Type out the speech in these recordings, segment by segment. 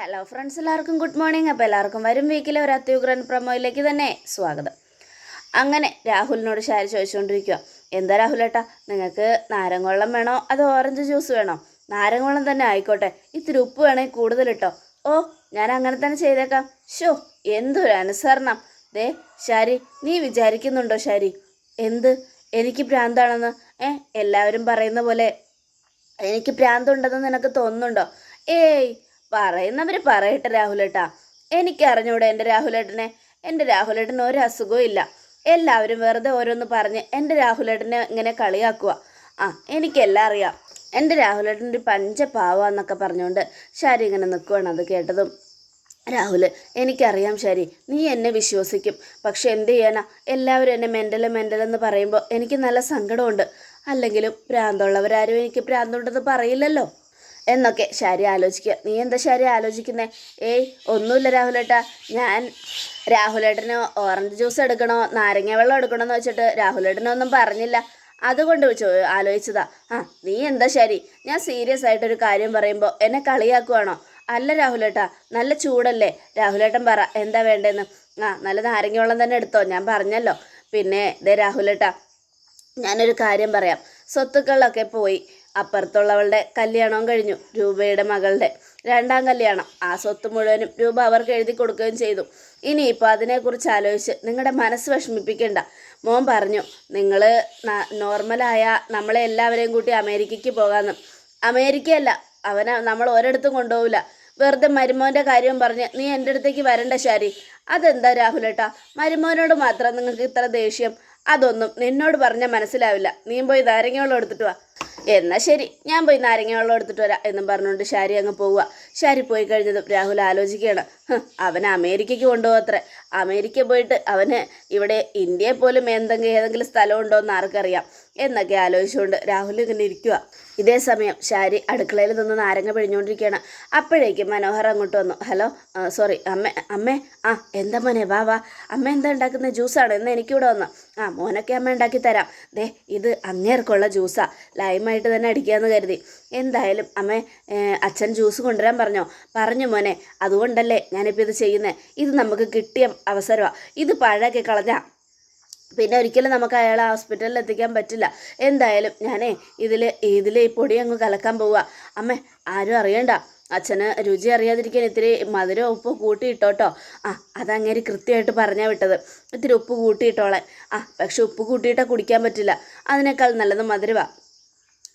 Hello friends എല്ലാവർക്കും good morning അപ്പോൾ എല്ലാവർക്കും വരും വീക്കിലെ ഒരു അത്യുഗ്രൻ പ്രമോയിലേക്ക് തന്നെ സ്വാഗതം. അങ്ങനെ രാഹുലിനോട് ശാരി ചോദിച്ചുകൊണ്ടിരിക്കുക എന്താ രാഹുലേട്ടാ നിങ്ങൾക്ക് നാരങ്ങവെള്ളം വേണോ? അതോ ഓറഞ്ച് ജ്യൂസ് വേണോ? നാരങ്ങവെള്ളം തന്നെ ആയിക്കോട്ടെ. ഇത്തിരി ഉപ്പ് വേണമെങ്കിൽ കൂടുതലിട്ടോ ഓ ഞാൻ അങ്ങനെ തന്നെ ചെയ്തേക്കാം. ഷോ എന്തൊരു അനുസരണം. ദേ ശാരി നീ വിചാരിക്കുന്നുണ്ടോ ശാരി? എന്ത്? എനിക്ക് ഭ്രാന്താണെന്ന്. ഏ എല്ലാവരും പറയുന്ന പോലെ എനിക്ക് ഭ്രാന്തുണ്ടെന്ന് നിനക്ക് തോന്നുന്നുണ്ടോ? ഏയ് പറയുന്നവർ പറയട്ടെ രാഹുലേട്ടാ. എനിക്ക് അറിഞ്ഞൂടെ എന്റെ രാഹുലേട്ടനെ. എന്റെ രാഹുലേട്ടന് ഒരു അസുഖവും ഇല്ല. എല്ലാവരും വെറുതെ ഓരോന്ന് പറഞ്ഞ് എന്റെ രാഹുലേട്ടനെ ഇങ്ങനെ കളിയാക്കുക ആ എനിക്കെല്ലാം അറിയാം. എന്റെ രാഹുലേട്ടന്റെ പഞ്ചപാവാന്നൊക്കെ പറഞ്ഞുകൊണ്ട് ശരി ഇങ്ങനെ നിൽക്കുവാണ് അത് കേട്ടതും. രാഹുൽ എനിക്കറിയാം ശരി നീ എന്നെ വിശ്വസിക്കും. പക്ഷെ എന്ത് ചെയ്യാനാ? എല്ലാവരും എന്നെ മെന്റൽ മെന്റൽ എന്ന് പറയുമ്പോൾ എനിക്ക് നല്ല സങ്കടമുണ്ട്. അല്ലെങ്കിലും പ്രാന്തമുള്ളവരാരും എനിക്ക് പ്രാന്തുണ്ടെന്ന് പറയില്ലല്ലോ. എന്നൊക്കെ ശരി ആലോചിക്കുക. നീ എന്താ ശരി ആലോചിക്കുന്നേ? ഏയ് ഒന്നുമില്ല രാഹുലേട്ടാ. ഞാൻ രാഹുലേട്ടന് ഓറഞ്ച് ജ്യൂസ് എടുക്കണോ നാരങ്ങ വെള്ളം എടുക്കണോ എന്ന് വെച്ചിട്ട് രാഹുലേട്ടനൊന്നും പറഞ്ഞില്ല. അതുകൊണ്ട് ആലോചിച്ചതാ. ആ നീ എന്താ ശരി? ഞാൻ സീരിയസ് ആയിട്ടൊരു കാര്യം പറയുമ്പോൾ എന്നെ കളിയാക്കുവാണോ? അല്ല രാഹുലേട്ടാ നല്ല ചൂടല്ലേ? രാഹുലേട്ടൻ പറ എന്താ വേണ്ടതെന്ന് ആ നല്ല നാരങ്ങ വെള്ളം തന്നെ എടുത്തോ ഞാൻ പറഞ്ഞല്ലോ. പിന്നെ ദേ രാഹുലേട്ടാ ഞാനൊരു കാര്യം പറയാം. സ്വത്തുക്കളൊക്കെ പോയി. അപ്പുറത്തുള്ളവളുടെ കല്യാണവും കഴിഞ്ഞു. രൂപയുടെ മകളുടെ രണ്ടാം കല്യാണം. ആ സ്വത്ത് മുഴുവനും രൂപ അവർക്ക് എഴുതി കൊടുക്കുകയും ചെയ്തു. ഇനിയിപ്പോൾ അതിനെക്കുറിച്ച് ആലോചിച്ച് നിങ്ങളുടെ മനസ്സ് വിഷമിപ്പിക്കേണ്ട. മോൻ പറഞ്ഞു നിങ്ങൾ നോർമലായ നമ്മളെ എല്ലാവരെയും കൂട്ടി അമേരിക്കയ്ക്ക് പോകാമെന്ന് അമേരിക്കയല്ല. അവനെ നമ്മൾ ഒരിടത്തും കൊണ്ടുപോകില്ല വെറുതെ മരുമോന്റെ കാര്യം പറഞ്ഞ് നീ എന്റെ അടുത്തേക്ക് വരണ്ട ശരി. അതെന്താ രാഹുലേട്ടാ? മരുമോനോട് മാത്രം നിങ്ങൾക്ക് ഇത്ര ദേഷ്യം? അതൊന്നും നിന്നോട് പറഞ്ഞാൽ മനസ്സിലാവില്ല. നീ പോയി നാരങ്ങ വെള്ളം എടുത്തിട്ട് വാ. എന്നാ ശരി ഞാൻ പോയി നാരങ്ങ വെള്ളം എടുത്തിട്ട് വരാം എന്നും പറഞ്ഞുകൊണ്ട് ഷാരി അങ്ങ് പോവുക. ഷാരി പോയി കഴിഞ്ഞതും രാഹുൽ ആലോചിക്കുകയാണ്. അവൻ അമേരിക്കയ്ക്ക് കൊണ്ടുപോകത്രേ. അമേരിക്ക പോയിട്ട് അവന് ഇവിടെ ഇന്ത്യയെ പോലും എന്തെങ്കിലും ഏതെങ്കിലും സ്ഥലമുണ്ടോ എന്ന് ആർക്കറിയാം. എന്നൊക്കെ ആലോചിച്ചുകൊണ്ട് രാഹുൽ ഇങ്ങനെ ഇരിക്കുക ഇതേ സമയം ഷാരി അടുക്കളയിൽ നിന്ന് നാരങ്ങ പിഴിഞ്ഞുകൊണ്ടിരിക്കുകയാണ്. അപ്പോഴേക്കും മനോഹർ അങ്ങോട്ട് വന്നു. ഹലോ സോറി അമ്മ അമ്മേ ആ എന്താ മോനെ വാ വാ. അമ്മ എന്താ ഉണ്ടാക്കുന്ന ജ്യൂസാണ്? എന്ന് എനിക്കിവിടെ വന്നു. ആ മോനൊക്കെ അമ്മ ഉണ്ടാക്കി തരാം. ദേ ഇത് അങ്ങേർക്കുള്ള ജ്യൂസാ. ലൈമായിട്ട് തന്നെ അടിക്കാമെന്ന് കരുതി. എന്തായാലും അമ്മ അച്ഛൻ ജ്യൂസ് കൊണ്ടുവരാൻ പറഞ്ഞോ? പറഞ്ഞു മോനെ അതുകൊണ്ടല്ലേ ഞാനിപ്പോൾ ഇത് ചെയ്യുന്നത് ഇത് നമുക്ക് കിട്ടിയ അവസരമാണ് ഇത് പഴയൊക്കെ കളഞ്ഞാൽ പിന്നെ ഒരിക്കലും നമുക്ക് അയാളെ ഹോസ്പിറ്റലിൽ എത്തിക്കാൻ പറ്റില്ല. എന്തായാലും ഞാനേ ഇതിൽ ഇതിൽ ഈ പൊടി അങ്ങ് കലക്കാൻ പോവുക അമ്മേ ആരും അറിയണ്ട. അച്ഛന് രുചി അറിയാതിരിക്കാൻ ഇത്തിരി മധുരം ഉപ്പ് കൂട്ടിയിട്ടോട്ടോ. ആ അതങ്ങേര് കൃത്യമായിട്ട് പറഞ്ഞാൽ വിട്ടത്. ഇത്തിരി ഉപ്പ് കൂട്ടിയിട്ടോളെ. ആ പക്ഷെ ഉപ്പ് കൂട്ടിയിട്ടാൽ കുടിക്കാൻ പറ്റില്ല. അതിനേക്കാൾ നല്ലത് മധുരമാണ്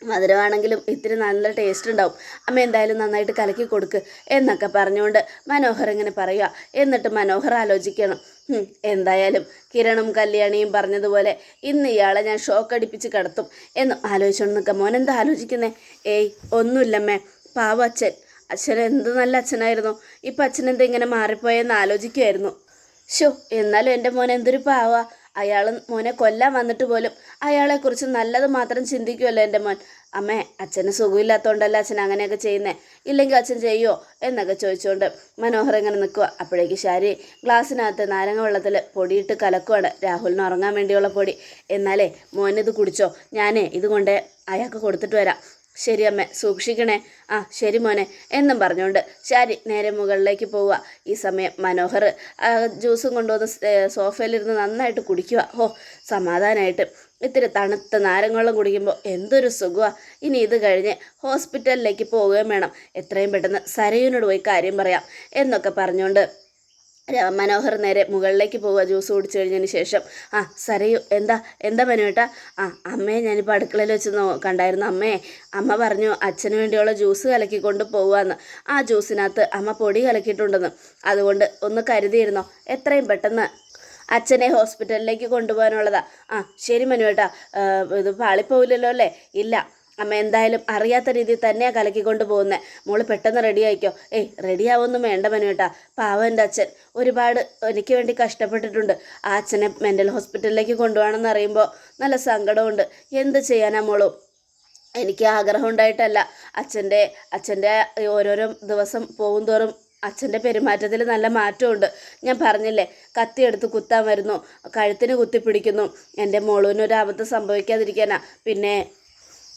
മധുരമാണെങ്കിലും ഇത്തിരി നല്ല ടേസ്റ്റ് ഉണ്ടാവും. അമ്മ എന്തായാലും നന്നായിട്ട് കലക്കി കൊടുക്ക്. എന്നൊക്കെ പറഞ്ഞുകൊണ്ട് മനോഹർ ഇങ്ങനെ പറയുക എന്നിട്ട് മനോഹർ ആലോചിക്കണം. "ഹും, എന്തായാലും കിരണും കല്യാണിയും പറഞ്ഞതുപോലെ ഇന്ന് ഇയാളെ ഞാൻ ഷോക്ക് അടിപ്പിച്ച് കിടത്തും എന്ന് ആലോചിച്ചോണ്ട് നിൽക്കാം മോൻ എന്താ ആലോചിക്കുന്നേ? ഏയ് ഒന്നുമില്ലമ്മേ. പാവ അച്ഛൻ. അച്ഛൻ എന്ത് നല്ല അച്ഛനായിരുന്നു. ഇപ്പം അച്ഛൻ എന്താ ഇങ്ങനെ മാറിപ്പോയെന്ന് ആലോചിക്കുമായിരുന്നു ഷോ എന്നാലും എന്റെ മോൻ എന്തൊരു പാവ. അയാൾ മോനെ കൊല്ലാൻ വന്നിട്ട് പോലും അയാളെക്കുറിച്ച് നല്ലത് മാത്രം ചിന്തിക്കുമല്ലോ എന്റെ മോൻ. അമ്മേ അച്ഛന് സുഖമില്ലാത്തതുകൊണ്ടല്ല അച്ഛൻ അങ്ങനെയൊക്കെ ചെയ്യുന്നേ? ഇല്ലെങ്കിൽ അച്ഛൻ ചെയ്യുമോ എന്നൊക്കെ ചോദിച്ചുകൊണ്ട് മനോഹർ ഇങ്ങനെ നിൽക്കുക അപ്പോഴേക്ക് ശാരി ഗ്ലാസ്സിനകത്ത് നാരങ്ങ വെള്ളത്തിൽ പൊടിയിട്ട് കലക്കുവാണ്. രാഹുലിന് ഉറങ്ങാൻ വേണ്ടിയുള്ള പൊടി. എന്നാലേ മോനിത് കുടിച്ചോ? ഞാനേ ഇത് കൊണ്ട് അയാൾക്ക് കൊടുത്തിട്ട് വരാം. ശരി അമ്മ സൂക്ഷിക്കണേ. ആ ശരി മോനെ എന്നും പറഞ്ഞുകൊണ്ട് ശാരി നേരെ മുകളിലേക്ക് പോവുക. ഈ സമയം മനോഹർ ജ്യൂസും കൊണ്ടുവന്ന് സോഫയിലിരുന്ന് നന്നായിട്ട് കുടിക്കുക. ഓ സമാധാനമായിട്ട് ഇത്തിരി തണുത്ത നാരങ്ങളും കുടിക്കുമ്പോൾ എന്തൊരു സുഖമാണ് ഇനി ഇത് കഴിഞ്ഞ് ഹോസ്പിറ്റലിലേക്ക് പോവുകയും വേണം. എത്രയും പെട്ടെന്ന് സരയുനോട് പോയി കാര്യം പറയാം എന്നൊക്കെ പറഞ്ഞുകൊണ്ട് മനോഹർ നേരെ മുകളിലേക്ക് പോവുക. ജ്യൂസ് കുടിച്ചു കഴിഞ്ഞതിന് ശേഷം ആ സരയു എന്താ എന്താ മനുവേട്ടാ ആ അമ്മയെ ഞാനിപ്പോൾ അടുക്കളയിൽ വെച്ച് കണ്ടായിരുന്നു. അമ്മയെ അമ്മ പറഞ്ഞു അച്ഛന് വേണ്ടിയുള്ള ജ്യൂസ് കലക്കിക്കൊണ്ട് പോവാന്ന്. ആ ജ്യൂസിനകത്ത് അമ്മ പൊടി കലക്കിയിട്ടുണ്ടെന്ന്. അതുകൊണ്ട് ഒന്ന് കരുതിയിരുന്നോ? എത്രയും പെട്ടെന്ന് അച്ഛനെ ഹോസ്പിറ്റലിലേക്ക് കൊണ്ടുപോകാനുള്ളതാ. ആ ശരി മനുവേട്ടാ ഇത് പാളിപ്പോവില്ലല്ലോ അല്ലേ? ഇല്ല അമ്മ എന്തായാലും അറിയാത്ത രീതിയിൽ തന്നെയാണ് കലക്കിക്കൊണ്ട് പോകുന്നത് മോൾ പെട്ടെന്ന് റെഡി ആയിക്കോ. ഏയ് റെഡി ആവൊന്നും വേണ്ട മനുവേട്ടാ പാവം എന്റെ അച്ഛൻ. ഒരുപാട് എനിക്ക് വേണ്ടി കഷ്ടപ്പെട്ടിട്ടുണ്ട്. ആ അച്ഛനെ മെന്റൽ ഹോസ്പിറ്റലിലേക്ക് കൊണ്ടുപോകണമെന്ന് അറിയുമ്പോൾ നല്ല സങ്കടമുണ്ട് എന്ത് ചെയ്യാനാ മോളും? എനിക്ക് ആഗ്രഹം ഉണ്ടായിട്ടല്ല. അച്ഛന്റെ അച്ഛന്റെ ഓരോരോ ദിവസം പോകും തോറും അച്ഛന്റെ പെരുമാറ്റത്തിൽ നല്ല മാറ്റമുണ്ട് ഞാൻ പറഞ്ഞില്ലേ കത്തിയെടുത്ത് കുത്താൻ വരുന്നു. കഴുത്തിന് കുത്തിപ്പിടിക്കുന്നു. എന്റെ മോളൂന് ഒരു അബദ്ധം സംഭവിക്കാതിരിക്കാനാ. പിന്നെ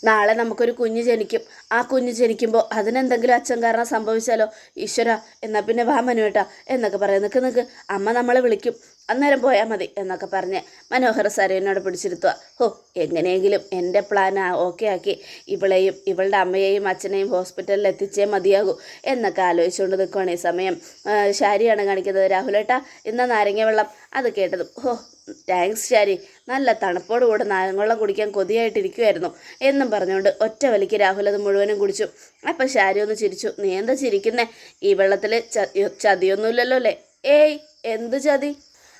നാളെ നമുക്കൊരു കുഞ്ഞ് ജനിക്കും. ആ കുഞ്ഞ് ജനിക്കുമ്പോൾ അതിനെന്തെങ്കിലും അച്ഛൻ കാരണം സംഭവിച്ചാലോ? ഈശ്വര എന്നാൽ പിന്നെ വാ മനുവേട്ടാ എന്നൊക്കെ പറയാം നിൽക്ക് നിൽക്ക് അമ്മ നമ്മളെ വിളിക്കും. അന്നേരം പോയാൽ മതി എന്നൊക്കെ പറഞ്ഞ് മനോഹർ സരയനോട് പിടിച്ചിരുത്തുക ഹോ എങ്ങനെയെങ്കിലും എന്റെ പ്ലാൻ ഓക്കെ ആക്കി. ഇവളെയും ഇവളുടെ അമ്മയെയും അച്ഛനെയും ഹോസ്പിറ്റലിൽ എത്തിച്ചേ മതിയാകൂ എന്നൊക്കെ ആലോചിച്ചുകൊണ്ട് നിൽക്കുകയാണ് ഈ സമയം. ഷാരിയാണ് കാണിക്കുന്നത്. രാഹുലേട്ടാ ഇന്ന് നാരങ്ങ വെള്ളം. അത് കേട്ടതും ഹോ താങ്ക്സ് ശാരി. നല്ല തണുപ്പോട് കൂടെ നാരങ്ങവെള്ളം കുടിക്കാൻ കൊതിയായിട്ടിരിക്കുമായിരുന്നു എന്നും പറഞ്ഞുകൊണ്ട് ഒറ്റ വലിക്ക് രാഹുൽ അത് മുഴുവനും കുടിച്ചു. അപ്പം ശാരി ഒന്ന് ചിരിച്ചു നീ എന്താ ചിരിക്കുന്നേ? ഈ വെള്ളത്തിൽ ചതിയൊന്നുമില്ലല്ലോ അല്ലേ? ഏയ് എന്ത് ചതി?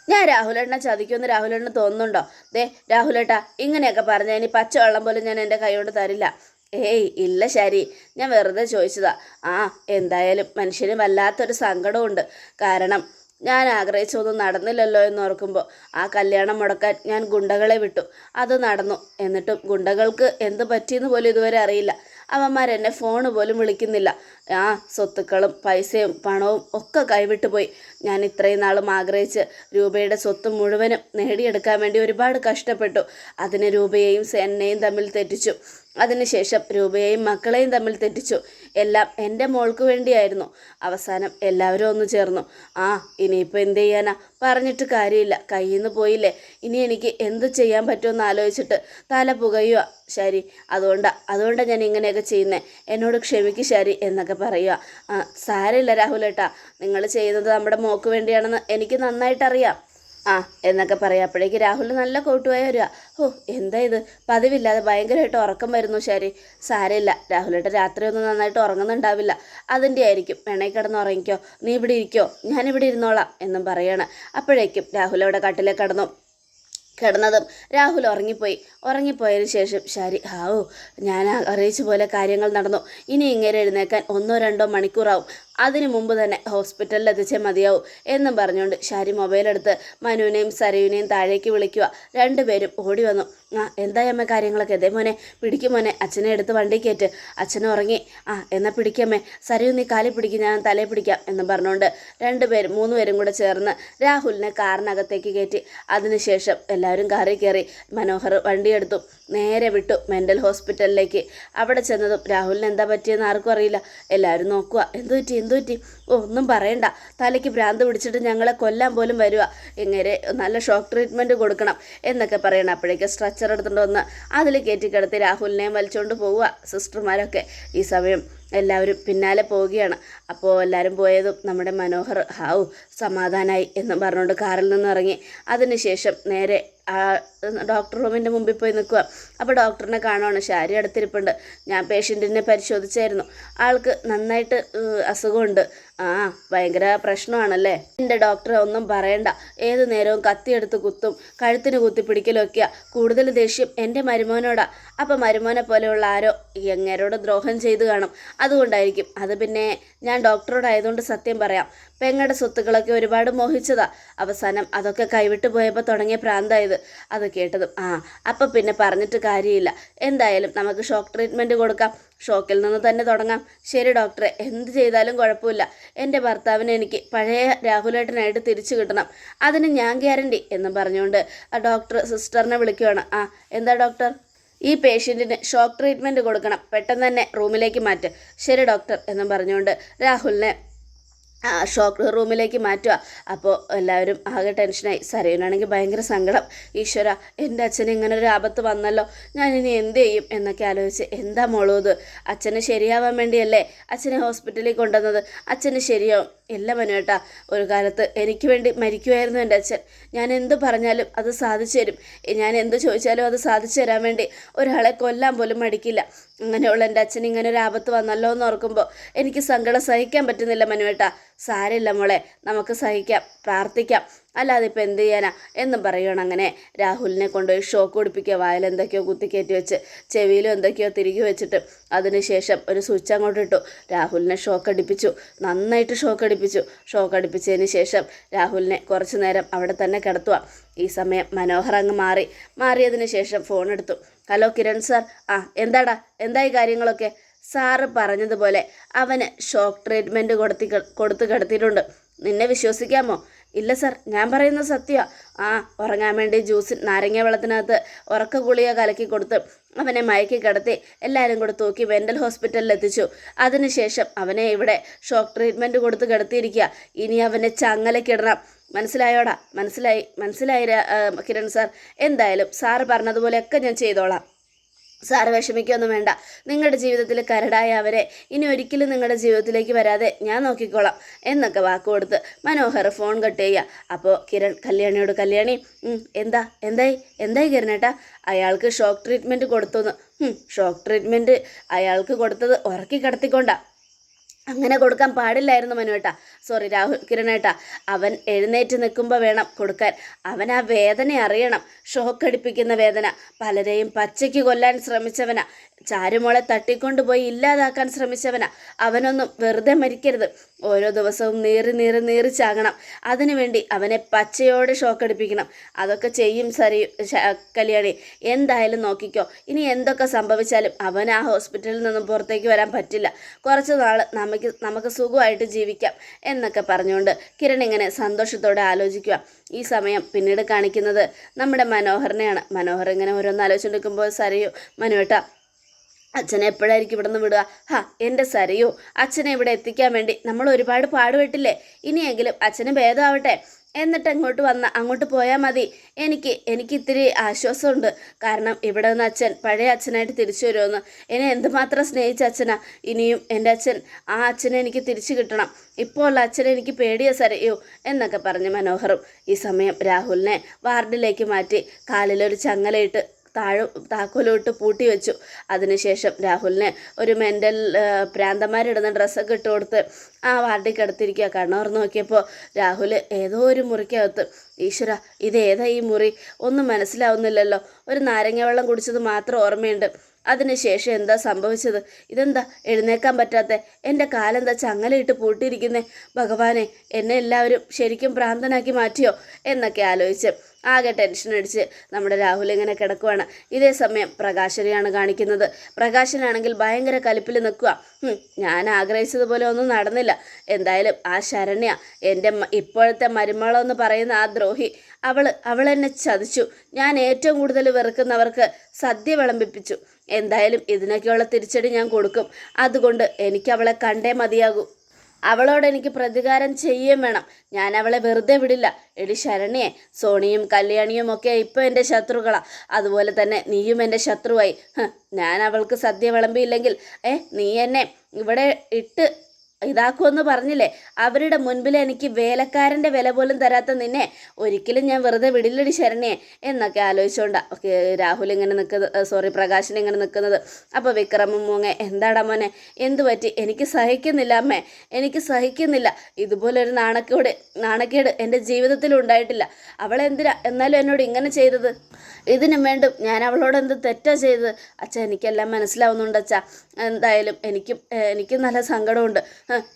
ഞാൻ രാഹുലേട്ടനെ ചതിക്കുമെന്ന് രാഹുലേട്ടന് തോന്നുന്നുണ്ടോ? ദേ രാഹുലേട്ടാ ഇങ്ങനെയൊക്കെ പറഞ്ഞാൽ ഇനി പച്ചവെള്ളം പോലും ഞാൻ എന്റെ കൈകൊണ്ട് തരില്ല. ഏയ് ഇല്ല ശരി. ഞാൻ വെറുതെ ചോദിച്ചതാ. ആ എന്തായാലും മനുഷ്യന് വല്ലാത്തൊരു സങ്കടമുണ്ട് കാരണം ഞാൻ ആഗ്രഹിച്ചൊന്നും നടന്നില്ലല്ലോ എന്ന് ഓർക്കുമ്പോൾ ആ കല്യാണം മുടക്കാൻ ഞാൻ ഗുണ്ടകളെ വിട്ടു. അത് നടന്നു. എന്നിട്ടും ഗുണ്ടകൾക്ക് എന്ത് പറ്റിയെന്ന് പോലും ഇതുവരെ അറിയില്ല. അവന്മാരെന്നെ ഫോണ് പോലും വിളിക്കുന്നില്ല. ആ സ്വത്തുക്കളും പൈസയും പണവും ഒക്കെ കൈവിട്ട് പോയി. ഞാൻ ഇത്രയും നാളും ആഗ്രഹിച്ച് രൂപയുടെ സ്വത്ത് മുഴുവനും നേടിയെടുക്കാൻ വേണ്ടി ഒരുപാട് കഷ്ടപ്പെട്ടു. അതിന് രൂപയെയും എന്നെയും തമ്മിൽ തെറ്റിച്ചു. അതിനുശേഷം രൂപയെയും മക്കളെയും തമ്മിൽ തെറ്റിച്ചു. എല്ലാം എന്റെ മോൾക്ക് വേണ്ടിയായിരുന്നു. അവസാനം എല്ലാവരും ഒന്ന് ചേർന്നു. ആ ഇനിയിപ്പോൾ എന്ത് ചെയ്യാനാ? പറഞ്ഞിട്ട് കാര്യമില്ല. കയ്യിൽ നിന്ന് പോയില്ലേ? ഇനി എനിക്ക് എന്ത് ചെയ്യാൻ പറ്റുമെന്ന് ആലോചിച്ചിട്ട് തല പുകയുക ശരി. അതുകൊണ്ടാ അതുകൊണ്ടാണ് ഞാൻ ഇങ്ങനെയൊക്കെ ചെയ്യുന്നത് എന്നോട് ക്ഷമിക്ക് ശരി എന്നൊക്കെ പറയുക ആ സാരമില്ല രാഹുലേട്ടാ. നിങ്ങൾ ചെയ്യുന്നത് നമ്മുടെ മോക്ക് വേണ്ടിയാണെന്ന് എനിക്ക് നന്നായിട്ടറിയാം. ആ എന്നൊക്കെ പറയാം. അപ്പോഴേക്ക് രാഹുൽ നല്ല കൂട്ടുപോയ വരിക ഓ എന്താ ഇത്? പതിവില്ലാതെ ഭയങ്കരമായിട്ട് ഉറക്കം വരുന്നു ശരി സാരമില്ല രാഹുലേട്ട രാത്രി ഒന്നും നന്നായിട്ട് ഉറങ്ങുന്നുണ്ടാവില്ല. അതിന്റെ ആയിരിക്കും. വേണേ കിടന്ന് ഉറങ്ങിക്കോ. നീ ഇവിടെ ഇരിക്കോ. ഞാനിവിടെ ഇരുന്നോളാം എന്നും പറയാണ്. അപ്പോഴേക്കും രാഹുൽ അവിടെ കട്ടിലെ കിടന്നു. കിടന്നതും രാഹുൽ ഉറങ്ങിപ്പോയി. ഉറങ്ങിപ്പോയതിന് ശേഷം ശരി ഹാവു ഞാൻ അറിയിച്ച പോലെ കാര്യങ്ങൾ നടന്നു. ഇനി ഇങ്ങനെ എഴുന്നേക്കാൻ ഒന്നോ രണ്ടോ മണിക്കൂറാവും. അതിനു മുമ്പ് തന്നെ ഹോസ്പിറ്റലിൽ എത്തിച്ചേ മതിയാവും എന്നും പറഞ്ഞുകൊണ്ട് ശാരി മൊബൈലെടുത്ത് മനുവിനെയും സരയുവിനെയും താഴേക്ക് വിളിക്കുക. രണ്ടുപേരും ഓടി വന്നു. ആ എന്തായി അമ്മ കാര്യങ്ങളൊക്കെ? ഇതേ മോനെ പിടിക്കും മോനെ. അച്ഛനെ എടുത്ത് വണ്ടി കയറ്റ്. അച്ഛൻ ഉറങ്ങി. ആ എന്നാൽ പിടിക്കമ്മേ സരയു നീ കാലിൽ പിടിക്കും ഞാൻ തലയിൽ പിടിക്കാം എന്ന് പറഞ്ഞുകൊണ്ട് രണ്ടുപേരും മൂന്നുപേരും കൂടെ ചേർന്ന് രാഹുലിനെ കാറിനകത്തേക്ക് കയറ്റി. അതിനുശേഷം എല്ലാവരും കാറിൽ കയറി മനോഹർ വണ്ടിയെടുത്തു നേരെ വിട്ടു മെന്റൽ ഹോസ്പിറ്റലിലേക്ക്. അവിടെ ചെന്നതും രാഹുലിന് എന്താ പറ്റിയെന്ന് ആർക്കും അറിയില്ല. എല്ലാവരും നോക്കുക. എന്തു പറ്റി? എന്തു പറ്റി ഓ ഒന്നും പറയണ്ട. തലയ്ക്ക് ഭ്രാന്ത് പിടിച്ചിട്ട് ഞങ്ങളെ കൊല്ലാൻ പോലും വരിക ഇങ്ങനെ നല്ല ഷോക്ക് ട്രീറ്റ്മെന്റ് കൊടുക്കണം എന്നൊക്കെ പറയണം. അപ്പോഴേക്ക് സ്ട്രെച്ചർ എടുത്തുകൊണ്ട് വന്ന് അതിൽ കയറ്റി കിടത്തി രാഹുലിനെയും വലിച്ചുകൊണ്ട് പോവുക സിസ്റ്റർമാരൊക്കെ. ഈ സമയം എല്ലാവരും പിന്നാലെ പോവുകയാണ്. അപ്പോൾ എല്ലാവരും പോയതും നമ്മുടെ മനോഹർ ഹാവു സമാധാനായി എന്ന് പറഞ്ഞുകൊണ്ട് കാറിൽ നിന്ന് ഇറങ്ങി. അതിനുശേഷം നേരെ ആ ഡോക്ടർ റൂമിന്റെ മുമ്പിൽ പോയി നിൽക്കുക അപ്പോൾ ഡോക്ടറിനെ കാണുവാണ്. ശാരി അടുത്തിരിപ്പുണ്ട്. ഞാൻ പേഷ്യന്റിനെ പരിശോധിച്ചായിരുന്നു. ആൾക്ക് നന്നായിട്ട് അസുഖമുണ്ട്. ആ ഭയങ്കര പ്രശ്നമാണല്ലേ? എന്റെ ഡോക്ടറെ ഒന്നും പറയണ്ട. ഏത് നേരവും കത്തിയെടുത്ത് കുത്തും കഴുത്തിന് കുത്തി പിടിക്കലൊക്കെയാ കൂടുതൽ ദേഷ്യം എന്റെ മരുമോനോടാ. അപ്പം മരുമോനെ പോലെയുള്ള ആരോ എങ്ങേരോട് ദ്രോഹം ചെയ്തു കാണും. അതുകൊണ്ടായിരിക്കും. അത് പിന്നെ ഞാൻ ഡോക്ടറോടായതുകൊണ്ട് സത്യം പറയാം. പെങ്ങടെ സ്വത്തുക്കളൊക്കെ ഒരുപാട് മോഹിച്ചതാ. അവസാനം അതൊക്കെ കൈവിട്ട് പോയപ്പോൾ തുടങ്ങിയ പ്രാന്തായത് അത് കേട്ടതും ആ അപ്പം പിന്നെ പറഞ്ഞിട്ട് കാര്യമില്ല. എന്തായാലും നമുക്ക് ഷോക്ക് ട്രീറ്റ്മെന്റ് കൊടുക്കാം. ഷോക്കിൽ നിന്ന് തന്നെ തുടങ്ങാം. ശരി ഡോക്ടറെ എന്ത് ചെയ്താലും കുഴപ്പമില്ല. എന്റെ ഭർത്താവിനെ എനിക്ക് പഴയ രാഹുലേട്ടനായിട്ട് തിരിച്ചു കിട്ടണം. അതിന് ഞാൻ ഗ്യാരണ്ടി എന്ന് പറഞ്ഞുകൊണ്ട് ആ ഡോക്ടർ സിസ്റ്ററിനെ വിളിക്കുകയാണ് ആ എന്താ ഡോക്ടർ? ഈ പേഷ്യന്റിന് ഷോക്ക് ട്രീറ്റ്മെന്റ് കൊടുക്കണം. പെട്ടെന്ന് തന്നെ റൂമിലേക്ക് മാറ്റുക. ശരി ഡോക്ടർ എന്നും പറഞ്ഞുകൊണ്ട് രാഹുലിനെ ഷോക്ക് റൂമിലേക്ക് മാറ്റുക. അപ്പോൾ എല്ലാവരും ആകെ ടെൻഷനായി സരയുനാണെങ്കിൽ ഭയങ്കര സങ്കടം. ഈശ്വര എന്റെ അച്ഛന് ഇങ്ങനെ ഒരു ആപത്ത് വന്നല്ലോ. ഞാൻ ഇനി എന്ത് ചെയ്യും എന്നൊക്കെ ആലോചിച്ച് എന്താ മോളൂ അച്ഛന് ശരിയാവാൻ വേണ്ടിയല്ലേ അച്ഛനെ ഹോസ്പിറ്റലിൽ കൊണ്ടുവന്നത്? അച്ഛന് ശരിയാവും. ഇല്ല മനുവേട്ടാ ഒരു കാലത്ത് എനിക്ക് വേണ്ടി മരിക്കുമായിരുന്നു എന്റെ അച്ഛൻ. ഞാൻ എന്ത് പറഞ്ഞാലും അത് സാധിച്ചു തരും. ഞാൻ എന്ത് ചോദിച്ചാലും അത് സാധിച്ചു തരാൻ വേണ്ടി ഒരാളെ കൊല്ലാൻ പോലും മടിക്കില്ല. അങ്ങനെയുള്ള എന്റെ അച്ഛൻ ഇങ്ങനെ ഒരു ആപത്ത് വന്നല്ലോ എന്ന് ഓർക്കുമ്പോൾ എനിക്ക് സങ്കടം സഹിക്കാൻ പറ്റുന്നില്ല മനുവേട്ടാ സാരമില്ല മോളെ നമുക്ക് സഹിക്കാം പ്രാർത്ഥിക്കാം. അല്ലാതെ ഇപ്പം എന്ത് ചെയ്യാനാ? എന്നും പറയണം അങ്ങനെ. രാഹുലിനെ കൊണ്ടുപോയി ഷോക്ക് കുടിപ്പിക്കുക വായിൽ എന്തൊക്കെയോ കുത്തിക്കയറ്റി വെച്ച് ചെവിയിലും എന്തൊക്കെയോ തിരികെ വെച്ചിട്ട് അതിനുശേഷം ഒരു സ്വിച്ച് അങ്ങോട്ട് ഇട്ടു. രാഹുലിനെ ഷോക്ക് അടിപ്പിച്ചു നന്നായിട്ട് ഷോക്ക് അടിപ്പിച്ചു. ഷോക്ക് അടിപ്പിച്ചതിന് ശേഷം രാഹുലിനെ കുറച്ചു നേരം അവിടെ തന്നെ കിടത്തുക. ഈ സമയം മനോഹർ അങ്ങ് മാറി. മാറിയതിന് ശേഷം ഫോൺ എടുത്തു. Hello Kiran sir. ആ എന്താടാ? എന്തായി കാര്യങ്ങളൊക്കെ? സാറ് പറഞ്ഞതുപോലെ അവന് ഷോക്ക് ട്രീറ്റ്മെന്റ് കൊടുത്തി കൊടുത്ത് കിടത്തിയിട്ടുണ്ട്. നിന്നെ വിശ്വസിക്കാമോ? ഇല്ല സർ ഞാൻ പറയുന്നത് സത്യമാണ് ആ ഉറങ്ങാൻ വേണ്ടി ജ്യൂസ് നാരങ്ങ വെള്ളത്തിനകത്ത് ഉറക്ക ഗുളിക കലക്കി കൊടുത്ത് അവനെ മയക്കി കിടത്തി എല്ലാവരും കൂടെ തൂക്കി മെന്റൽ ഹോസ്പിറ്റലിൽ എത്തിച്ചു. അതിനുശേഷം അവനെ ഇവിടെ ഷോക്ക് ട്രീറ്റ്മെന്റ് കൊടുത്ത് കിടത്തിയിരിക്കുക ഇനി അവനെ ചങ്ങലക്കിടണം മനസ്സിലായോടാ? മനസ്സിലായി മനസ്സിലായി കിരൺ സാർ എന്തായാലും സാറ് പറഞ്ഞതുപോലെയൊക്കെ ഞാൻ ചെയ്തോളാം. സാറ് വിഷമിക്കൊന്നും വേണ്ട. നിങ്ങളുടെ ജീവിതത്തിൽ കരടായ അവരെ ഇനി ഒരിക്കലും നിങ്ങളുടെ ജീവിതത്തിലേക്ക് വരാതെ ഞാൻ നോക്കിക്കോളാം എന്നൊക്കെ വാക്ക് കൊടുത്ത് മനോഹർ ഫോൺ കട്ട് ചെയ്യുക. അപ്പോൾ കിരൺ കല്യാണിയോട് കല്യാണി എന്താ എന്തായി എന്തായി കിരണേട്ടാ? അയാൾക്ക് ഷോക്ക് ട്രീറ്റ്മെന്റ് കൊടുത്തു ഷോക്ക് ട്രീറ്റ്മെന്റ് അയാൾക്ക് കൊടുത്തത് ഉറക്കി കിടത്തിക്കൊണ്ടാ. അങ്ങനെ കൊടുക്കാൻ പാടില്ലായിരുന്നു മനുവേട്ട സോറി രാഹുൽ കിരണേട്ട അവൻ എഴുന്നേറ്റ് നിൽക്കുമ്പോൾ വേണം കൊടുക്കാൻ. അവൻ ആ വേദന അറിയണം. ഷോക്ക് അടിപ്പിക്കുന്ന വേദന. പലരെയും പച്ചയ്ക്ക് കൊല്ലാൻ ശ്രമിച്ചവനാ. ചാരുമോളെ തട്ടിക്കൊണ്ടുപോയി ഇല്ലാതാക്കാൻ ശ്രമിച്ചവനാ. അവനൊന്നും വെറുതെ മരിക്കരുത്. ഓരോ ദിവസവും നീറി നീറി നീറി ചാകണം. അതിനുവേണ്ടി അവനെ പച്ചയോടെ ഷോക്ക് അടിപ്പിക്കണം. അതൊക്കെ ചെയ്യും സരി കല്യാണി. എന്തായാലും നോക്കിക്കോ. ഇനി എന്തൊക്കെ സംഭവിച്ചാലും അവൻ ആ ഹോസ്പിറ്റലിൽ നിന്നും പുറത്തേക്ക് വരാൻ പറ്റില്ല. കുറച്ച് നാൾ നമുക്ക് നമുക്ക് നമുക്ക് സുഖമായിട്ട് ജീവിക്കാം എന്നൊക്കെ പറഞ്ഞുകൊണ്ട് കിരൺ ഇങ്ങനെ സന്തോഷത്തോടെ ആലോചിക്കുക. ഈ സമയം പിന്നീട് കാണിക്കുന്നത് നമ്മുടെ മനോഹരനെയാണ്. മനോഹർ ഇങ്ങനെ ഓരോന്ന് ആലോചിച്ചുകൊണ്ടിരിക്കുമ്പോൾ സരയോ മനുവേട്ട അച്ഛനെ എപ്പോഴായിരിക്കും ഇവിടെ നിന്ന് വിടുക? ഹാ എന്റെ സരയോ അച്ഛനെ ഇവിടെ എത്തിക്കാൻ വേണ്ടി നമ്മൾ ഒരുപാട് പാടുപെട്ടില്ലേ? ഇനിയെങ്കിലും അച്ഛന് ഭേദമാവട്ടെ. എന്നിട്ട് അങ്ങോട്ട് വന്ന അങ്ങോട്ട് പോയാൽ മതി. എനിക്ക് എനിക്ക് ഇത്തിരി ആശ്വാസമുണ്ട്. കാരണം ഇവിടെ നിന്ന് അച്ഛൻ പഴയ അച്ഛനായിട്ട് തിരിച്ചു വരുമെന്ന്. എന്നെ എന്തുമാത്രം സ്നേഹിച്ച അച്ഛനാ. ഇനിയും എന്റെ അച്ഛൻ ആ അച്ഛനെ എനിക്ക് തിരിച്ചു കിട്ടണം. ഇപ്പോൾ ഉള്ള അച്ഛനെ എനിക്ക് പേടിയ സരയോ എന്നൊക്കെ പറഞ്ഞ് മനോഹറും ഈ സമയം രാഹുലിനെ വാർഡിലേക്ക് മാറ്റി കാലിലൊരു ചങ്ങലയിട്ട് താഴെ താക്കോലോട്ട് പൂട്ടി വെച്ചു. അതിനുശേഷം രാഹുലിന് ഒരു മെന്റൽ പ്രാന്തന്മാരിടുന്ന ഡ്രസ്സൊക്കെ ഇട്ട് കൊടുത്ത് ആ വാർഡിൽ കിടത്തിരിക്കുക കണ്ണോർ നോക്കിയപ്പോൾ രാഹുൽ ഏതോ ഒരു മുറിക്കകത്ത് ഈശ്വര ഇതേതാ ഈ മുറി? ഒന്നും മനസ്സിലാവുന്നില്ലല്ലോ. ഒരു നാരങ്ങ വെള്ളം കുടിച്ചത് മാത്രം ഓർമ്മയുണ്ട്. അതിനുശേഷം എന്താ സംഭവിച്ചത്? ഇതെന്താ? എഴുന്നേക്കാൻ പറ്റാത്ത എന്റെ കാലെന്താ ചങ്ങലയിട്ട് പൂട്ടിയിരിക്കുന്നേ? ഭഗവാനെ എന്നെ എല്ലാവരും ശരിക്കും ഭ്രാന്തനാക്കി മാറ്റിയോ? എന്നൊക്കെ ആലോചിച്ച് ആകെ ടെൻഷൻ അടിച്ച് നമ്മുടെ രാഹുൽ ഇങ്ങനെ കിടക്കുവാണ്. ഇതേ സമയം പ്രകാശനെയാണ് കാണിക്കുന്നത്. പ്രകാശനാണെങ്കിൽ ഭയങ്കര കലിപ്പിൽ നിൽക്കുക ഞാൻ ആഗ്രഹിച്ചതുപോലെ ഒന്നും നടന്നില്ല. എന്തായാലും ആ ശരണ്യ എന്റെ ഇപ്പോഴത്തെ മരുമകളെന്ന് പറയുന്ന ആ ദ്രോഹി അവൾ അവൾ എന്നെ ചതിച്ചു. ഞാൻ ഏറ്റവും കൂടുതൽ വെറുക്കുന്നവർക്ക് സദ്യ വിളമ്പിപ്പിച്ചു. എന്തായാലും ഇതിനൊക്കെയുള്ള തിരിച്ചടി ഞാൻ കൊടുക്കും. അതുകൊണ്ട് എനിക്ക് അവളെ കണ്ടേ മതിയാകൂ. അവളോട് എനിക്ക് പ്രതികാരം ചെയ്യുകയും വേണം. ഞാൻ അവളെ വെറുതെ വിടില്ല. എടി ശരണിയെ സോണിയും കല്യാണിയും ഒക്കെ ഇപ്പോൾ എന്റെ ശത്രുക്കളാണ് അതുപോലെ തന്നെ നീയും എന്റെ ശത്രുവായി. ഞാൻ അവൾക്ക് സദ്യ വിളമ്പിയില്ലെങ്കിൽ ഏ നീ എന്നെ ഇവിടെ ഇട്ട് ഇതാക്കുമെന്ന് പറഞ്ഞില്ലേ? അവരുടെ മുൻപിൽ എനിക്ക് വേലക്കാരന്റെ വില പോലും തരാത്ത നിന്നെ ഒരിക്കലും ഞാൻ വെറുതെ വിടില്ലടി ശരണേ എന്നൊക്കെ ആലോചിച്ചുകൊണ്ട് ഓക്കെ രാഹുൽ ഇങ്ങനെ നിൽക്കുന്നത് സോറി പ്രകാശൻ ഇങ്ങനെ നിൽക്കുന്നത്. അപ്പോൾ വിക്രമും മൂങ്ങ എന്താടാ മോനെ എന്തു പറ്റി? എനിക്ക് സഹിക്കുന്നില്ല അമ്മേ എനിക്ക് സഹിക്കുന്നില്ല. ഇതുപോലൊരു നാണക്കേട് നാണക്കേട് എന്റെ ജീവിതത്തിൽ ഉണ്ടായിട്ടില്ല. അവളെന്തിനാ എന്നാലും എന്നോട് ഇങ്ങനെ ചെയ്തത്? ഇതിനും വേണ്ടും ഞാൻ അവളോട് എന്ത് തെറ്റാ ചെയ്തത്? അച്ഛാ എനിക്കെല്ലാം മനസ്സിലാവുന്നുണ്ട് അച്ഛാ. എന്തായാലും എനിക്കും എനിക്ക് നല്ല സങ്കടമുണ്ട്.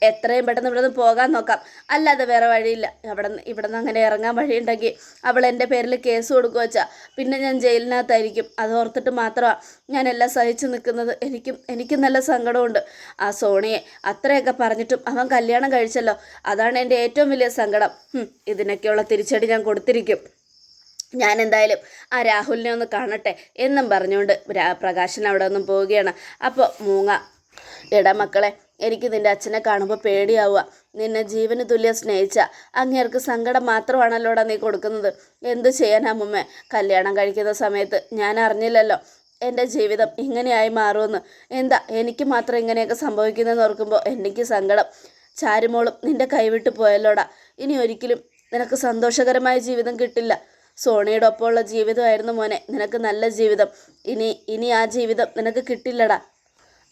എത്രയും പെട്ടെന്ന് ഇവിടെ നിന്ന് പോകാൻ നോക്കാം. അല്ലാതെ വേറെ വഴിയില്ല. അവിടെ നിന്ന് ഇവിടെ നിന്ന് അങ്ങനെ ഇറങ്ങാൻ വഴിയുണ്ടെങ്കിൽ അവൾ എന്റെ പേരിൽ കേസ് കൊടുക്കുക വെച്ചാൽ പിന്നെ ഞാൻ ജയിലിനകത്തായിരിക്കും. അത് ഓർത്തിട്ട് മാത്രമാണ് ഞാൻ എല്ലാം സഹിച്ചു നിൽക്കുന്നത്. എനിക്കും എനിക്കും നല്ല സങ്കടമുണ്ട്. ആ സോണിയെ അത്രയൊക്കെ പറഞ്ഞിട്ടും അവൻ കല്യാണം കഴിച്ചല്ലോ. അതാണ് എന്റെ ഏറ്റവും വലിയ സങ്കടം. ഇതിനൊക്കെയുള്ള തിരിച്ചടി ഞാൻ കൊടുത്തിരിക്കും. ഞാൻ എന്തായാലും ആ രാഹുലിനെ ഒന്ന് കാണട്ടെ എന്നും പറഞ്ഞുകൊണ്ട് പ്രകാശൻ അവിടെ ഒന്നും പോവുകയാണ്. അപ്പോൾ മൂങ്ങ എടാ മക്കളെ എനിക്ക് നിന്റെ അച്ഛനെ കാണുമ്പോൾ പേടിയാവുക. നിന്നെ ജീവന് തുല്യം സ്നേഹിച്ച അങ്ങേർക്ക് സങ്കടം മാത്രമാണല്ലോടാ നീ കൊടുക്കുന്നത്. എന്ത് ചെയ്യാനാ മുമ്മേ കല്യാണം കഴിക്കുന്ന സമയത്ത് ഞാൻ അറിഞ്ഞില്ലല്ലോ. എന്റെ ജീവിതം ഇങ്ങനെയായി മാറുമെന്ന്. എന്താ എനിക്ക് മാത്രം ഇങ്ങനെയൊക്കെ സംഭവിക്കുന്നതെന്ന് ഓർക്കുമ്പോൾ എനിക്ക് സങ്കടം. ചാരുമോളും നിന്റെ കൈവിട്ട് പോയല്ലോടാ. ഇനി ഒരിക്കലും നിനക്ക് സന്തോഷകരമായ ജീവിതം കിട്ടില്ല. സോണിയുടെ ഒപ്പമുള്ള ജീവിതമായിരുന്നു മോനെ. നിനക്ക് നല്ല ജീവിതം. ഇനി ഇനി ആ ജീവിതം നിനക്ക് കിട്ടില്ലടാ.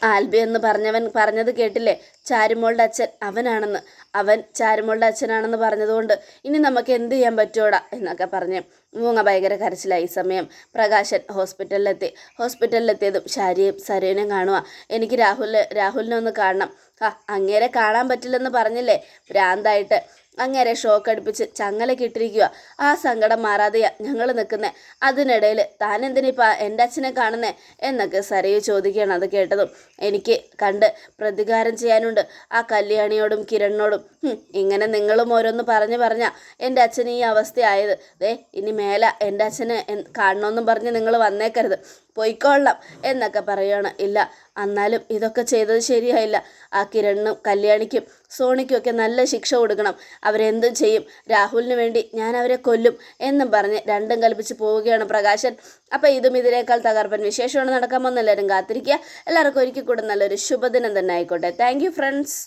ആൽബി എന്ന് പറഞ്ഞവൻ പറഞ്ഞത് കേട്ടില്ലേ? ചാരുമോളുടെ അച്ഛൻ അവനാണെന്ന്. അവൻ ചാരുമോളുടെ അച്ഛനാണെന്ന് പറഞ്ഞതുകൊണ്ട് ഇനി നമുക്ക് എന്ത് ചെയ്യാൻ പറ്റൂടാ എന്നൊക്കെ പറഞ്ഞ് മൂങ്ങ ഭയങ്കര കരച്ചിലായി. സമയം പ്രകാശൻ ഹോസ്പിറ്റലിലെത്തി. ഹോസ്പിറ്റലിലെത്തിയതും ശാരിയും സരേനും കാണുക എനിക്ക് രാഹുൽ രാഹുലിനെ ഒന്ന് കാണണം. ആ അങ്ങേരെ കാണാൻ പറ്റില്ലെന്ന് പറഞ്ഞില്ലേ? ഭ്രാന്തായിട്ട് അങ്ങേരെ ഷോക്ക് അടുപ്പിച്ച് ചങ്ങലയ്ക്ക് ഇട്ടിരിക്കുക. ആ സങ്കടം മാറാതെയാ ഞങ്ങൾ നിൽക്കുന്നേ. അതിനിടയിൽ താൻ എന്തിനിപ്പാ എന്റെ അച്ഛനെ കാണുന്നേ? എന്നൊക്കെ സരയു ചോദിക്കുകയാണ് അത് കേട്ടതും. എനിക്ക് കണ്ട് പ്രതികാരം ചെയ്യാനുണ്ട്. ആ കല്യാണിയോടും കിരണിനോടും. ഇങ്ങനെ നിങ്ങളും ഓരോന്ന് പറഞ്ഞു പറഞ്ഞാൽ എന്റെ അച്ഛൻ ഈ അവസ്ഥയായത്. ദേ ഇനി മേല എന്റെ അച്ഛനെ കാണണമെന്നും പറഞ്ഞ് നിങ്ങൾ വന്നേക്കരുത്. പൊയ്ക്കൊള്ളാം എന്നൊക്കെ പറയുകയാണ് ഇല്ല എന്നാലും ഇതൊക്കെ ചെയ്തത് ശരിയായില്ല. ആ കിരണിനും കല്യാണിക്കും സോണിക്കും ഒക്കെ നല്ല ശിക്ഷ കൊടുക്കണം. അവരെന്തും ചെയ്യും. രാഹുലിന് വേണ്ടി ഞാൻ അവരെ കൊല്ലും എന്നും പറഞ്ഞ് രണ്ടും കൽപ്പിച്ച് പോവുകയാണ് പ്രകാശൻ. അപ്പോൾ ഇതും ഇതിനേക്കാൾ തകർപ്പൻ വിശേഷമാണ് നടക്കാൻ പോകുന്ന എല്ലാവരും കാത്തിരിക്കുക. എല്ലാവർക്കും ഒരിക്കൽ കൂടെ നല്ലൊരു ശുഭദിനം തന്നെ ആയിക്കോട്ടെ. Thank friends